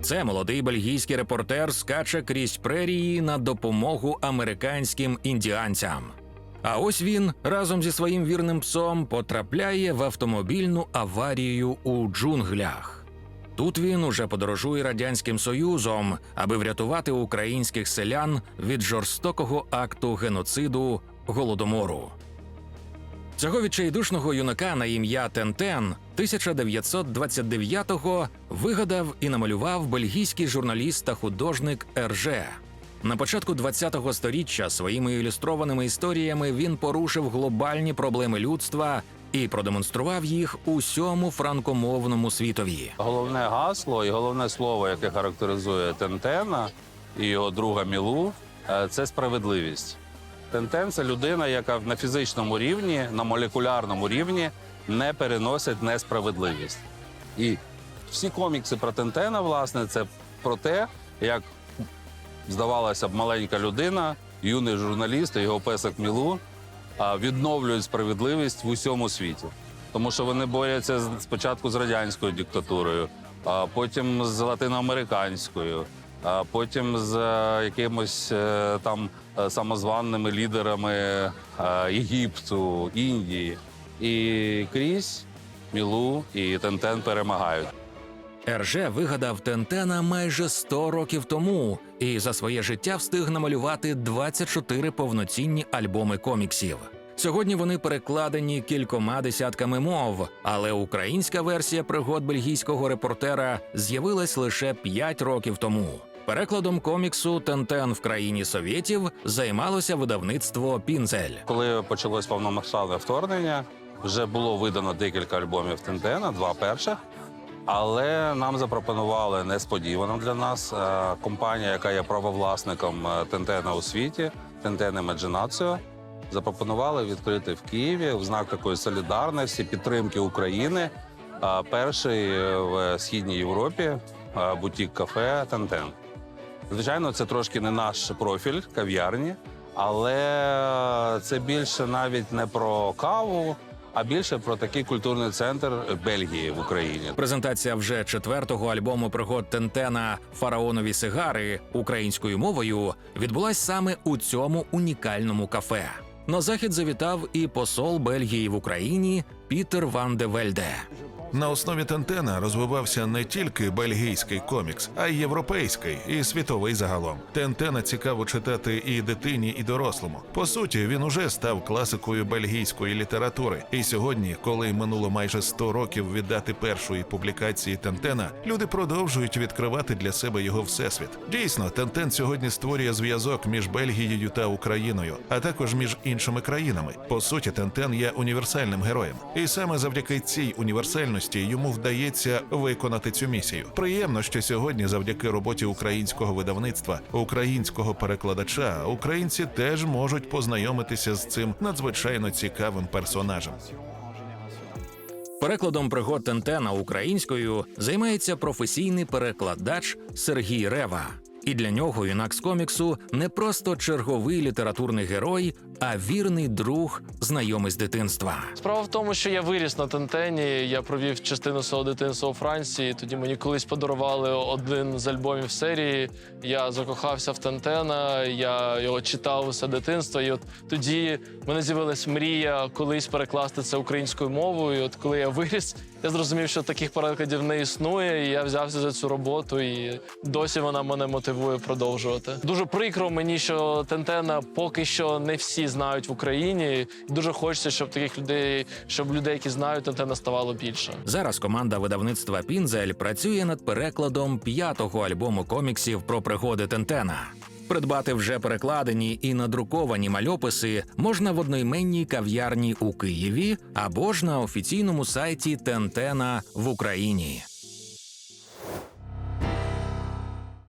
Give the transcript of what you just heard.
Це молодий бельгійський репортер скаче крізь прерії на допомогу американським індіанцям. А ось він разом зі своїм вірним псом потрапляє в автомобільну аварію у джунглях. Тут він уже подорожує радянським союзом, аби врятувати українських селян від жорстокого акту геноциду голодомору. Цього відчайдушного юнака на ім'я Тентен 1929-го вигадав і намалював бельгійський журналіст та художник Ерже. На початку 20-го сторіччя своїми ілюстрованими історіями він порушив глобальні проблеми людства і продемонстрував їх усьому франкомовному світові. Головне гасло і головне слово, яке характеризує Тентена і його друга Мілу, е, це справедливість. Тентен це людина, яка на фізичному рівні, на молекулярному рівні не переносить несправедливість. І всі комікси про Тентена, власне, це про те, як здавалося б, маленька людина, юний журналіст і його песик Мілу відновлюють справедливість в усьому світі. Тому що вони борються спочатку з радянською диктатурою, а потім з латиноамериканською, а потім з е, якимось е, там е, самозваними лідерами Єгипту, Індії. І крізь Мілу і Тентен перемагають. Ерже вигадав Тентена майже 100 років тому і за своє життя встиг намалювати 24 повноцінні альбоми коміксів. Сьогодні вони перекладені кількома десятками мов, але українська версія пригод бельгійського репортера з'явилась лише 5 років тому. Перекладом коміксу Тентен в країні совєтів займалося видавництво Пінзель. Коли почалось повномасштабне вторгнення, вже було видано декілька альбомів Тентена, два перших. Але нам запропонували несподівано для нас е, компанія, яка є правовласником е, Тентена у світі, Тентен Імаджинаціо. Запропонували відкрити в Києві в знак такої солідарності, підтримки України. е, Перший в східній Європі бутік кафе Тентен. Звичайно, це трошки не наш профіль кав'ярні, але це більше навіть не про каву, а більше про такий культурний центр Бельгії в Україні. Презентація вже четвертого альбому пригод Тентена Фараонові сигари українською мовою відбулась саме у цьому унікальному кафе. На захід завітав і посол Бельгії в Україні Пітер Ван де Вельде. На основі Тентена розвивався не тільки бельгійський комікс, а й європейський і світовий загалом. Тентена цікаво читати і дитині, і дорослому. По суті, він уже став класикою бельгійської літератури. І сьогодні, коли минуло майже 100 років віддати першої публікації Тентена, люди продовжують відкривати для себе його всесвіт. Дійсно, Тентен сьогодні створює зв'язок між Бельгією та Україною, а також між іншими країнами. По суті, Тентен є універсальним героєм, і саме завдяки цій універсальності йому вдається виконати цю місію. Приємно, що сьогодні, завдяки роботі українського видавництва, українського перекладача, українці теж можуть познайомитися з цим надзвичайно цікавим персонажем. Перекладом пригод Тентена українською займається професійний перекладач Сергій Рева. І для нього юнак з коміксу не просто черговий літературний герой, а вірний друг, знайомий з дитинства. Справа в тому, що я виріс на Тентені. Я провів частину свого дитинства у Франції. Тоді мені колись подарували один з альбомів серії. Я закохався в Тентена, я його читав усе дитинство. І от тоді мене з'явилась мрія колись перекласти це українською мовою. І от коли я виріс, я зрозумів, що таких перекладів не існує. І я взявся за цю роботу, і досі вона мене мотивує продовжувати. Дуже прикро мені, що Тентена поки що не всі знають в Україні. Дуже хочеться, щоб таких людей, щоб людей, які знають Тентена, ставало більше. Зараз команда видавництва Пінзель працює над перекладом п'ятого альбому коміксів про пригоди Тентена. Придбати вже перекладені і надруковані мальописи можна в одноіменній кав'ярні у Києві або ж на офіційному сайті Тентена в Україні.